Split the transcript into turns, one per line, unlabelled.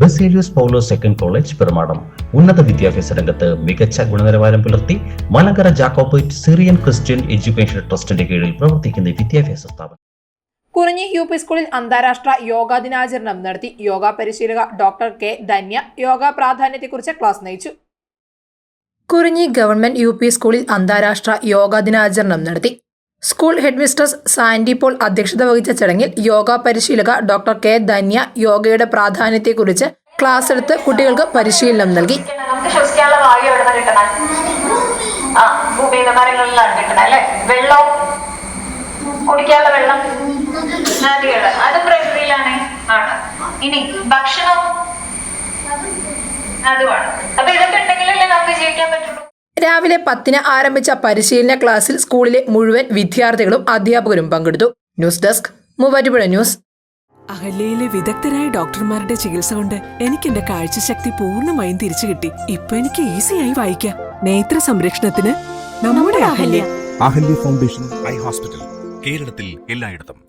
Baselius Paulose second college Perumadam. ഉന്നത വിദ്യാഭ്യാസ രംഗത്ത് മികച്ച ഗുണനിലവാരം പുലർത്തി Malankara Jacobite Syrian Christian education ട്രസ്റ്റിന്റെ കീഴിൽ പ്രവർത്തിക്കുന്ന വിദ്യാഭ്യാസ സ്ഥാപനം.
കുറിഞ്ഞി യു പി സ്കൂളിൽ അന്താരാഷ്ട്ര യോഗാ ദിനാചരണം നടത്തി യോഗ പരിശീലക ഡോക്ടർ കെ ധന്യ യോഗ പ്രാധാന്യത്തെക്കുറിച്ച് ക്ലാസ് നയിച്ചു. കുറിഞ്ഞി ഗവൺമെന്റ് യു പി സ്കൂളിൽ അന്താരാഷ്ട്ര യോഗാ ദിനാചരണം നടത്തി. സ്കൂൾ ഹെഡ്മിസ്ട്രസ് സാൻഡി പോൾ അധ്യക്ഷത വഹിച്ച ചടങ്ങിൽ യോഗ പരിശീലക ഡോക്ടർ കെ ധന്യ യോഗയുടെ പ്രാധാന്യത്തെക്കുറിച്ച് ക്ലാസ് എടുത്ത് കുട്ടികൾക്ക് പരിശീലനം നൽകി.
നമുക്ക് ശ്വസിക്കാനുള്ള വായു എവിടെ കിട്ടണം ആ ഭൂമിയുടെ മരങ്ങളിലാണ് കിട്ടണം അല്ലെ? വെള്ളം കുടിക്കാനുള്ള വെള്ളം. നദികൾ അത് പ്രകൃതിയിലാണ് ആണ്. ഇനി ഭക്ഷണം അതുമാണ് അപ്പൊ ഇതൊക്കെ ഉണ്ടെങ്കിലല്ലേ നമുക്ക്
രാവിലെ പത്തിന് ആരംഭിച്ച പരിശീലന ക്ലാസ്സിൽ സ്കൂളിലെ മുഴുവൻ വിദ്യാർത്ഥികളും അധ്യാപകരും പങ്കെടുത്തു. News desk Muvattupuzha news.
അഹല്യയിലെ വിദഗ്ധരായ ഡോക്ടർമാരുടെ ചികിത്സ കൊണ്ട് എനിക്ക് എന്റെ കാഴ്ചശക്തി പൂർണമായും തിരിച്ചു കിട്ടി. ഇപ്പൊ എനിക്ക് ഈസിയായി വായിക്കാം. നേത്ര സംരക്ഷണത്തിന് നമ്മുടെ Ahalya.
Ahalya foundation eye hospital കേരളത്തിൽ എല്ലായിടത്തും.